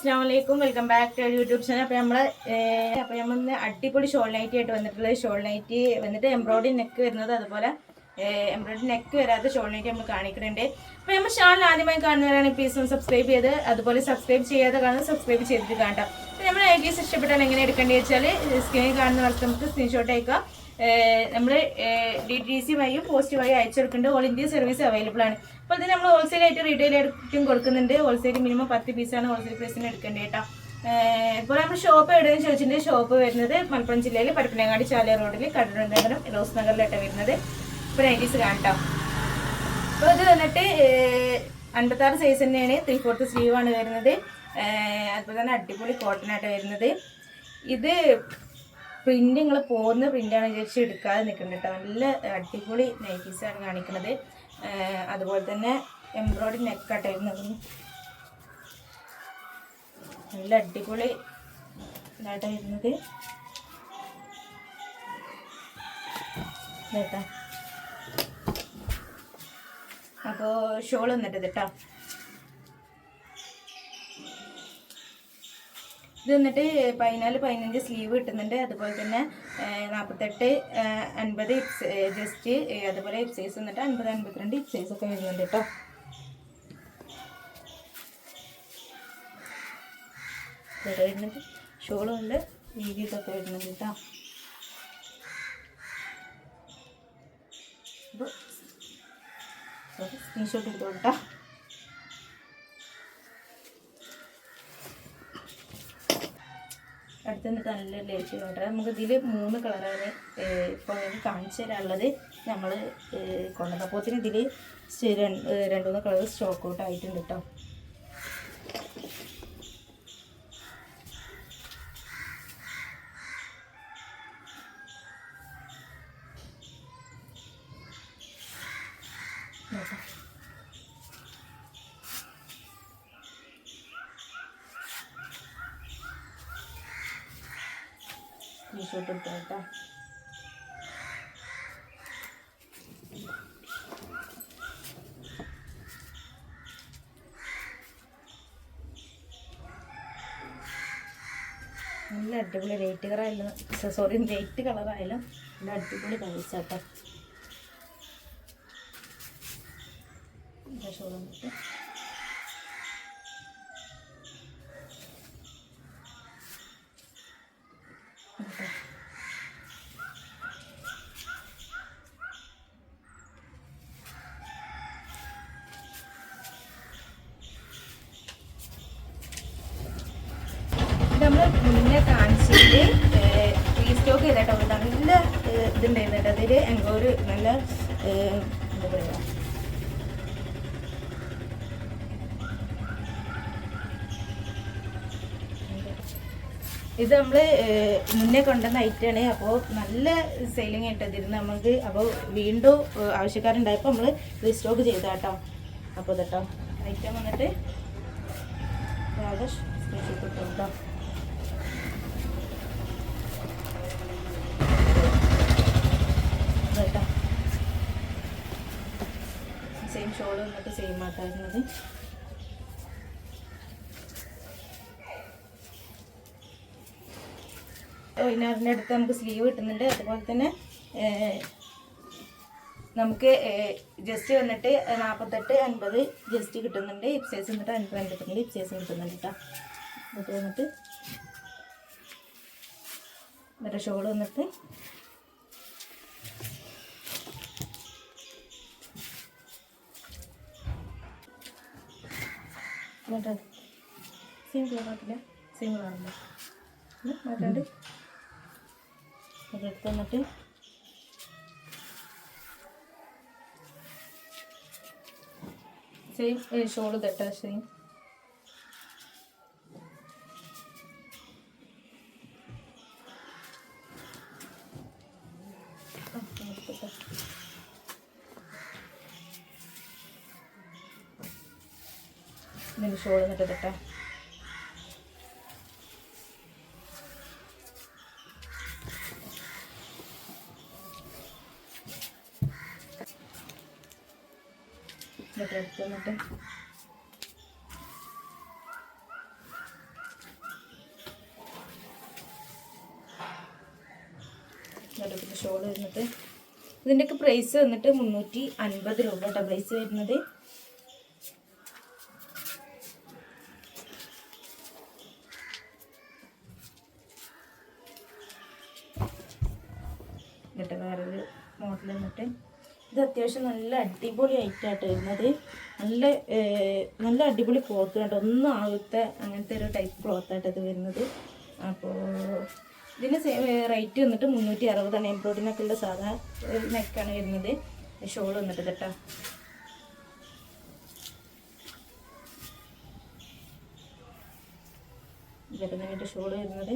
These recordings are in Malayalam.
അസ്സാം വലൈക്കും welcome back to YouTube channel. അപ്പോൾ നമ്മൾ അപ്പോൾ നമ്മൾ ഇന്ന് അടിപൊളി ഷോൾ നൈറ്റി ആയിട്ട് വന്നിട്ടുള്ളത് ഷോൾ നൈറ്റി വന്നിട്ട് എംബ്രോയിഡറി നെക്ക് വരുന്നത് അതുപോലെ എംബ്രോയിഡറി നെക്ക് വരാത്ത ഷോൾ നൈറ്റി നമ്മൾ കാണിക്കുന്നുണ്ട്. അപ്പോൾ നമ്മൾ ചാനൽ ആദ്യമായി കാണുന്നവരാണ് പ്ലീസ് ഒന്ന് സബ്സ്ക്രൈബ് ചെയ്ത് അതുപോലെ സബ്സ്ക്രൈബ് ചെയ്യാതെ കാണുന്നത് സബ്സ്ക്രൈബ് ചെയ്തിട്ട് കാണാം അപ്പോൾ നമ്മൾ ഐഡിയസ് ഇഷ്ടപ്പെട്ടാൽ എങ്ങനെ എടുക്കേണ്ടത് വെച്ചാൽ സ്ക്രീനിൽ കാണുന്ന വർക്ക് നമുക്ക് സ്ക്രീൻഷോട്ട് അയക്കാം. നമ്മൾ ഡി ടി സി വഴിയും പോസ്റ്റ് വഴി അയച്ചു കൊടുക്കുന്നുണ്ട് ഓൾ ഇന്ത്യ സർവീസ് അവൈലബിൾ ആണ്. അപ്പോൾ ഇത് നമ്മൾ ഹോൾസെയിൽ ആയിട്ട് റീറ്റെയിൽ ആയിട്ടും കൊടുക്കുന്നുണ്ട്. ഹോൾസെയിൽ മിനിമം പത്ത് പീസാണ് ഹോൾസെയിൽ പ്രൈസിന് എടുക്കേണ്ടത് കേട്ടോ. ഇപ്പോൾ നമ്മൾ ഷോപ്പ് എവിടെയെന്ന് ചോദിച്ചിട്ടുണ്ടെങ്കിൽ ഷോപ്പ് വരുന്നത് മലപ്പുറം ജില്ലയിൽ പരപ്പനങ്ങാടി ചാല റോഡിൽ കടനഗരം റോസ് നഗറിലായിട്ടാണ് വരുന്നത്. ഇപ്പോൾ നൈറ്റീസ് കാണട്ടോ അപ്പോൾ ഇത് വന്നിട്ട് അൻപത്താറ് സൈസ് തന്നെയാണ്. ത്രീ ഫോർത്ത് സ്ലീവാണ് വരുന്നത്. അതുപോലെ തന്നെ അടിപൊളി കോട്ടൺ വരുന്നത്. ഇത് പ്രിന്റ് നിങ്ങൾ പോകുന്ന പ്രിന്റാണ് വിചാരിച്ച് എടുക്കാതെ നിൽക്കുന്നത് കേട്ടോ നല്ല അടിപൊളി നൈറ്റീസാണ് കാണിക്കുന്നത് അതുപോലെ തന്നെ എംബ്രോയിഡറി നെക്കാട്ട് വരുന്നത്. നല്ല അടിപൊളി ഇതായിട്ടാണ് വരുന്നത്. കേട്ടോ അപ്പോൾ ഷോൾ വന്നിട്ടത് കേട്ടോ ഇത് വന്നിട്ട് പതിനാല് പതിനഞ്ച് സ്ലീവ് കിട്ടുന്നുണ്ട്. അതുപോലെ തന്നെ നാൽപ്പത്തെട്ട് അൻപത് ഇപ്സ് ജസ്റ്റ് അതുപോലെ ഇപ്സൈസ് സൈസ് വന്നിട്ട് അൻപത് അൻപത്തിരണ്ട് ഇപ്സൈസ് സൈസ് ഒക്കെ വരുന്നുണ്ട് കേട്ടോ ഇവിടെ വരുന്നുണ്ട് ഷോളും ഉണ്ട്. വീതി ഇതൊക്കെ വരുന്നുണ്ട് കേട്ടോ അപ്പോൾ സ്ക്രീൻഷോട്ട് എടുത്തോളൂ അടുത്ത് നല്ല ലേറ്റ് കേട്ടോ. നമുക്ക് ഇതിൽ മൂന്ന് കളറാണ് ഇപ്പോൾ നിങ്ങൾക്ക് കാണിച്ചു തരാനുള്ളത്. നമ്മൾ കൊണ്ടുവന്നപ്പോത്തിന് ഇതിൽ രണ്ട് മൂന്ന് കളർ സ്റ്റോക്ക് ഔട്ട് ആയിട്ടുണ്ട് കേട്ടോ. നോക്കാം. എടുത്തോ കേട്ടോ നല്ല അടിപൊളി ലൈറ്റ് കളറായാലും സോറി ലൈറ്റ് കളറായാലും നല്ല അടിപൊളി കളേഴ്സാട്ടോ ഷോൾ വന്നിട്ട് ഓക്കെ നമ്മൾ മുന്നേ കാണിച്ചിട്ട് റീസ്റ്റോക്ക് ചെയ്തിട്ടോ നല്ല ഇതുണ്ടായിരുന്നു കേട്ടോ. അതിൽ എന്തോ ഒരു നല്ല എന്താ പറയുക ഇത് നമ്മൾ മുന്നേ കൊണ്ടുവന്ന ഐറ്റാണ് അപ്പോൾ നല്ല സെയിലിംഗ് ആയിട്ട് ഇതിരുന്ന് നമുക്ക് അപ്പോൾ വീണ്ടും ആവശ്യക്കാരുണ്ടായപ്പോൾ നമ്മൾ റീസ്റ്റോക്ക് ചെയ്ത കേട്ടോ അപ്പോൾ ഇതട്ടോ. ഐറ്റം വന്നിട്ട് സ്പെഷ്യൽ സ്റ്റോക്ക് കേട്ടോ ഷോൾ വന്നിട്ട് സെയിം ആട്ടായിരുന്നത് വൈകുന്നേരത്തിന്റെ അടുത്ത് നമുക്ക് സ്ലീവ് കിട്ടുന്നുണ്ട്. അതുപോലെ തന്നെ നമുക്ക് ജസ്റ്റ് വന്നിട്ട് നാൽപ്പത്തെട്ട് അൻപത് ജസ്റ്റ് കിട്ടുന്നുണ്ട്. ഇപ്സൈസ് സൈസ് വന്നിട്ട് അൻപത് അൻപത്തിരണ്ട് ഇപ്സൈസ് സൈസ് കിട്ടുന്നുണ്ട് കേട്ടോ എന്നിട്ട് വന്നിട്ട് എന്നിട്ട് ഷോൾ വന്നിട്ട് എന്നിട്ട് സെയിം കളറാക്കില്ല സെയിം കളറല്ലേ മാറ്റാണ്ട് അതെടുത്ത് വന്നിട്ട് സെയിം ഷോൾ തട്ട സെയിം നിമിഷം ഒഴിഞ്ഞിട്ടിട്ടെ എന്നിട്ട് ഷോൾ വരുന്നത് ഇതിന്റെയൊക്കെ പ്രൈസ് വന്നിട്ട് മുന്നൂറ്റി അൻപത് രൂപ കേട്ടോ. പ്രൈസ് വരുന്നത് കേട്ടോ വേറൊരു മോഡൽ എന്നിട്ട് ഇത് അത്യാവശ്യം നല്ല അടിപൊളി ഐറ്റായിട്ട് വരുന്നത്. നല്ല നല്ല അടിപൊളി ക്ലോത്ത് കേട്ടോ ഒന്നും ആവാത്ത അങ്ങനത്തെ ഒരു ടൈപ്പ് ക്ലോത്തായിട്ട് ഇത് വരുന്നത്. അപ്പോൾ ഇതിന് റേറ്റ് വന്നിട്ട് മുന്നൂറ്റി അറുപതാണ് എംബ്രോയിഡിനൊക്കെ ഉള്ള സാധാ നെക്കാണ് വരുന്നത്. ഷോൾ വന്നിട്ട് കേട്ടോ വരുന്നതിന്റെ ഷോൾ വരുന്നത്.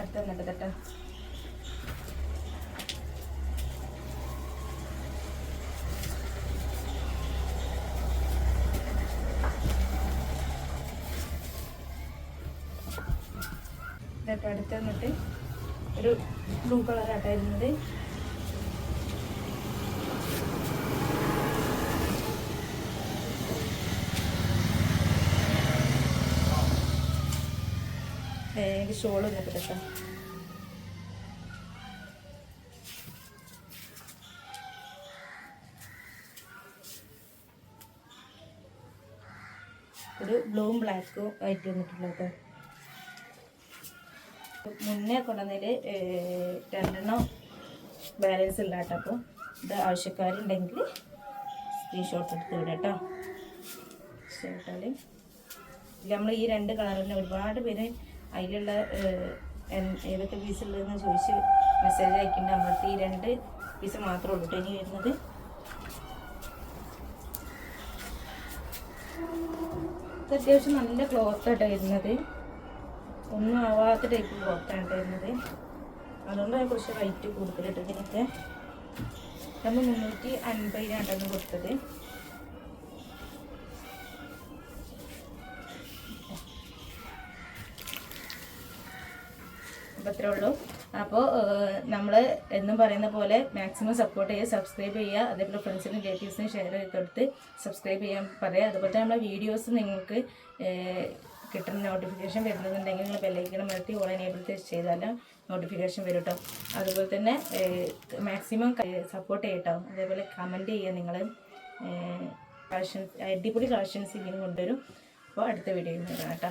അടുത്ത വന്നിട്ട് കേട്ടോ. ഇതൊക്കെ അടുത്ത് വന്നിട്ട് ഒരു ബ്ലൂ കളറായിട്ടായിരുന്നത് എനിക്ക് ഷോൾ വന്നിട്ട് കേട്ടോ ഒരു ബ്ലൂവും ബ്ലാക്കും ആയിട്ട് വന്നിട്ടുള്ളത് മുന്നേ കൊണ്ടുവന്നതിൽ രണ്ടെണ്ണം ബാലൻസ് ഇല്ല കേട്ടോ അപ്പോൾ ഇത് ആവശ്യക്കാരുണ്ടെങ്കിൽ സ്ക്രീൻഷോട്ട് എടുത്ത് വിടാം കേട്ടോ. ഇതിൽ നമ്മൾ ഈ രണ്ട് കളറിന് ഒരുപാട് പേര് അതിലുള്ള ഏതൊക്കെ പീസ് ഉള്ളതെന്ന് ചോദിച്ച് മെസ്സേജ് അയക്കുന്നുണ്ട് നമ്മളടുത്ത് ഈ രണ്ട് പീസ് മാത്രമേ ഉള്ളൂ ഇനി വരുന്നത്. അത്യാവശ്യം നല്ല ക്ലോത്ത് ആയിട്ടാണ് വരുന്നത്. ഒന്നും ആവാത്ത ടൈപ്പ് ക്ലോത്താണ് വരുന്നത്. അതുകൊണ്ടാണ് കുറച്ച് റേറ്റ് കൂടുതലിട്ട് ഇതിനൊക്കെ. നമ്മൾ മുന്നൂറ്റി അൻപതിനായിട്ടാണ് കൊടുത്തത്. അപ്പോൾ അത്രേ ഉള്ളൂ അപ്പോൾ നമ്മൾ എന്നും പറയുന്ന പോലെ മാക്സിമം സപ്പോർട്ട് ചെയ്യുക സബ്സ്ക്രൈബ് ചെയ്യുക അതേപോലെ ഫ്രണ്ട്സിനും റിലേറ്റീവ്സിനും ഷെയർ ചെയ്ത് കൊടുത്ത് സബ്സ്ക്രൈബ് ചെയ്യാൻ പറയുക അതുപോലെ തന്നെ നമ്മളെ വീഡിയോസ് നിങ്ങൾക്ക് കിട്ടുന്ന നോട്ടിഫിക്കേഷൻ വരുന്നുണ്ടെങ്കിൽ നിങ്ങൾ ബെല്ലൈക്കണം നിർത്തി ഓൺ എനേബിൾ ചെയ്താൽ നോട്ടിഫിക്കേഷൻ വരും കേട്ടോ അതുപോലെ തന്നെ മാക്സിമം സപ്പോർട്ട് ചെയ്യട്ടോ. അതേപോലെ കമന്റ് ചെയ്യുക നിങ്ങൾ കളക്ഷൻസ് അടിപൊളി കളക്ഷൻസ് ഇങ്ങനെ കൊണ്ടുവരും. അപ്പോൾ അടുത്ത വീഡിയോയിൽ നിന്ന് കേട്ടോ